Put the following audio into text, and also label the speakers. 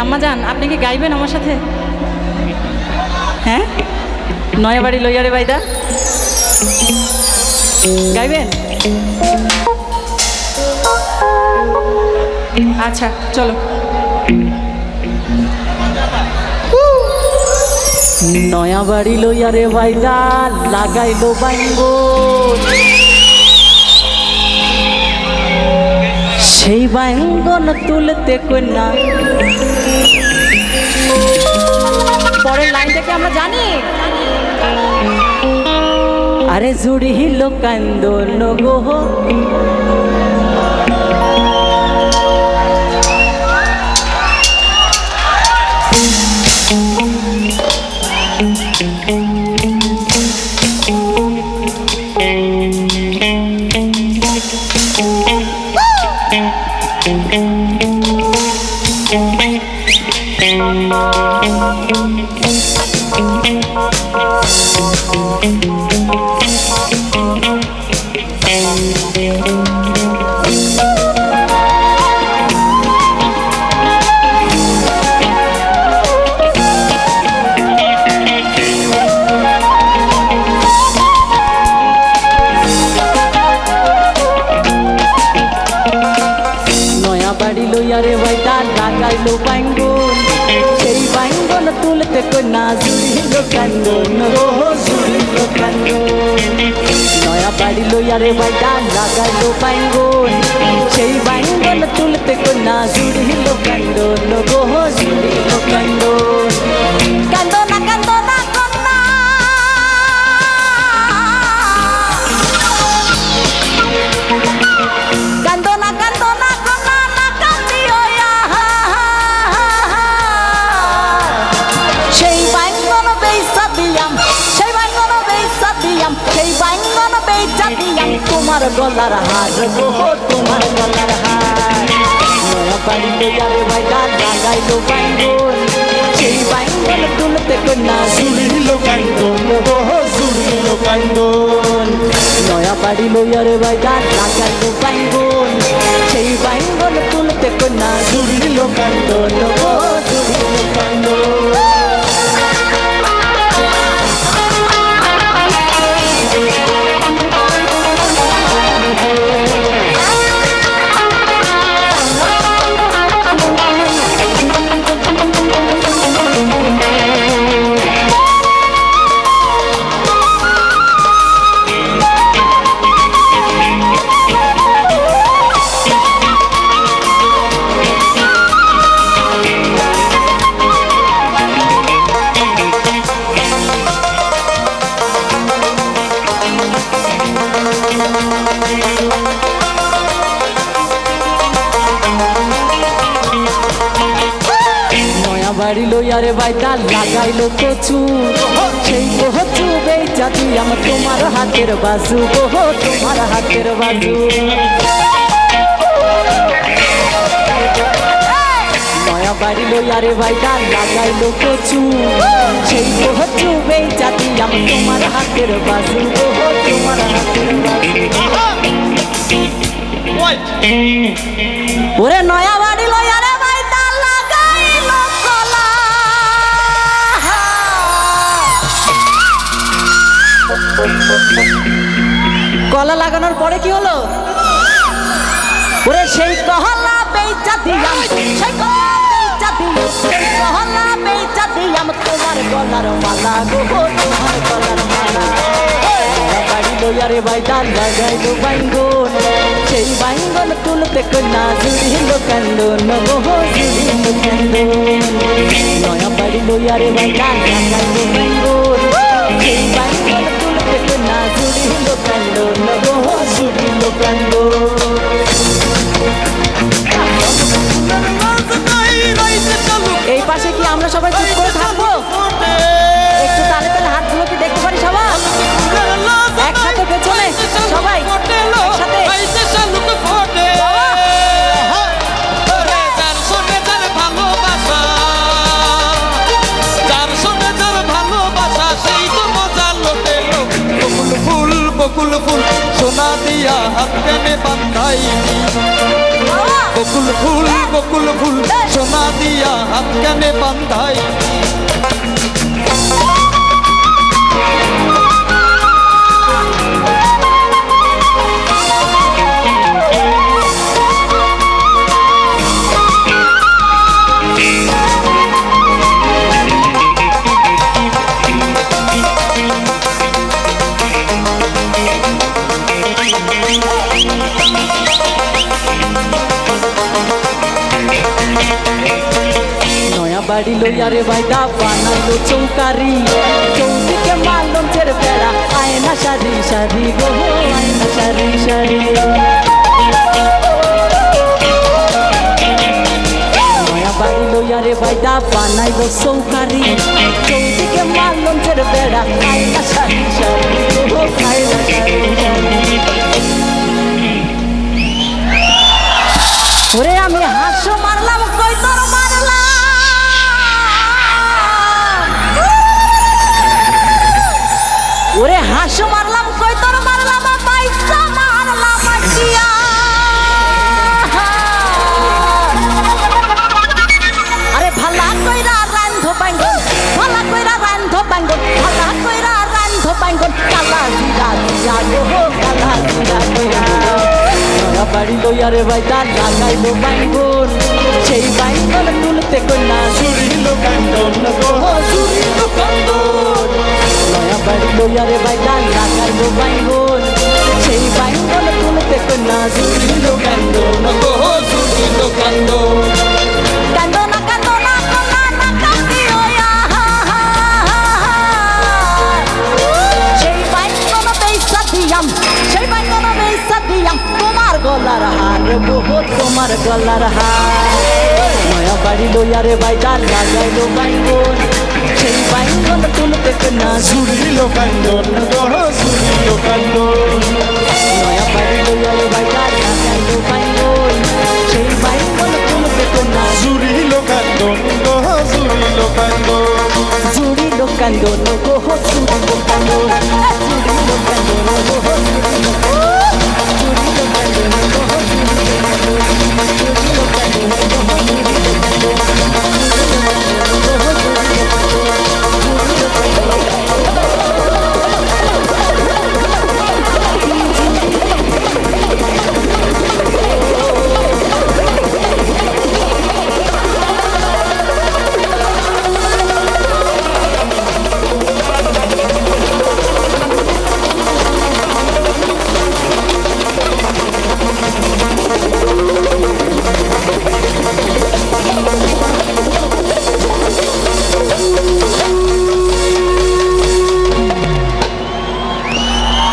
Speaker 1: আম্মা যান, আপনি কি গাইবেন আমার সাথে? হ্যাঁ? নয়াবাড়ি লইয়ারে বাইদা গাইবেন? আচ্ছা চলো। নয়া বাড়ি লইয়ারে বাইদা লাগাইলো বাইঙ্গ সেই বাইঙ্গন তুলতে কন্যা। পরের লাইনটা কি আমরা জানি? আরে জুড়ি কান্দন গো নয়া লাগাইলো বাঙ্গন সেই বাঙ্গন তুলতে কন্যা জুড়িল কান্দন জুড়িল কান্দন নয়া বাড়ি লইয়ারে বাইটা লাগাইলো বাঙ্গন সেই বাঙ্গন তুলতে কন্যা জুড়িল কান্দন গলার হার। তোমার গলার হার। নয়া বাড়িতে যাবে ভাইটা লাগাইলো বাইঙ্গন সেই বাইঙ্গন তুলতে কন্যা
Speaker 2: জুড়িল গো জুড়িল কান্দন
Speaker 1: নয়া বাড়ি লইয়ারে ভাইটা লাগাইলো বাইঙ্গন সেই বাইঙ্গন তুলতে কন্যা
Speaker 2: জুড়িল কান্দন
Speaker 1: বাড়ি লইয়ারে বাইটা লাগাইলো কচু সেই কচু বেচা দিয়াম তোমার হাতের বাজু গো তোমার হাতের বাজু। নয়া বাড়ি লইয়ারে বাইটা লাগাইলো কচু সেই কচু বেচা দিয়াম তোমার হাতের বাজু গো তোমার হাতের বাজু। ওরে নয়া কলা লাগানোর পরে কি হলো? ওরে সেই কহলা বেচা দিয়াম সেই কহলা বেচা দিয়াম সেই কহলা তোমার গলার মালা গো, তোমার গলার মালা। বাইঙ্গন। সেই বাইঙ্গন তুলতে কন্যা জুড়িল কান্দন গো জুড়িল কান্দন। নয়া বাড়ি লইয়ারে বাইটা লাগাইলো বাইঙ্গন।
Speaker 2: বকুল ফুল সোনা দিয়া হাত বান্ধাইনি
Speaker 1: বাবা,
Speaker 2: বকুল ফুল বকুল ফুল সোনা দিয়া হাত কেনে বান্ধাই
Speaker 1: বাড়ি লইয়া রে ভাইদা বানাইলো চৌকারি। চৌদিকে মারলম ছেড়ে বেড়া, আয়না সারি সারি গো, আয়না সারি সারি। বাড়ি লইয়া রে ভাইদা বানাইলো চৌকারি। চৌদিকে মারলম ছেড়ে বেড়া ওরে হাসো মারলাম, কই তোর মারলাম পয়সা মারলাম আটিয়া আরে ভালা কইরা রান্ধ বাইঙ্গন ভালা কইরা রান্ধ বাইঙ্গন ভালা কইরা রান্ধ বাইঙ্গন কালা জিরা দিয়া গো, কালা জিরা কইরা বাড়ি লইয়া রে ভাইটা লাগাইলো বাইঙ্গন সেই বাইঙ্গন তুলতে কইনা
Speaker 2: চুরিল কান্দন গো চুরিল কান্দন
Speaker 1: বাড়ি লইয়া রে ভাইটা লাগাইলো বাইঙ্গন সেই বাইঙ্গন তুলতে কইনা
Speaker 2: চুরিল কান্দন নকো কান্দন
Speaker 1: কান্দো বহুত তোমার গলার হার। নয়া বাড়ি লইয়া রে ভাইটা লাগাইলো বাইঙ্গন সেই বাইঙ্গন তুলতে কইনা
Speaker 2: চুরিল কান্দন গো চুরিল কান্দন
Speaker 1: নয়া বাড়ি লইয়া রে ভাইটা লাগাইলো বাইঙ্গন সেই বাইঙ্গন তুলতে কইনা
Speaker 2: চুরিল কান্দন গো চুরিল কান্দন
Speaker 1: জুড়ি লোকান্দন গো জুড়ি লোকান্দন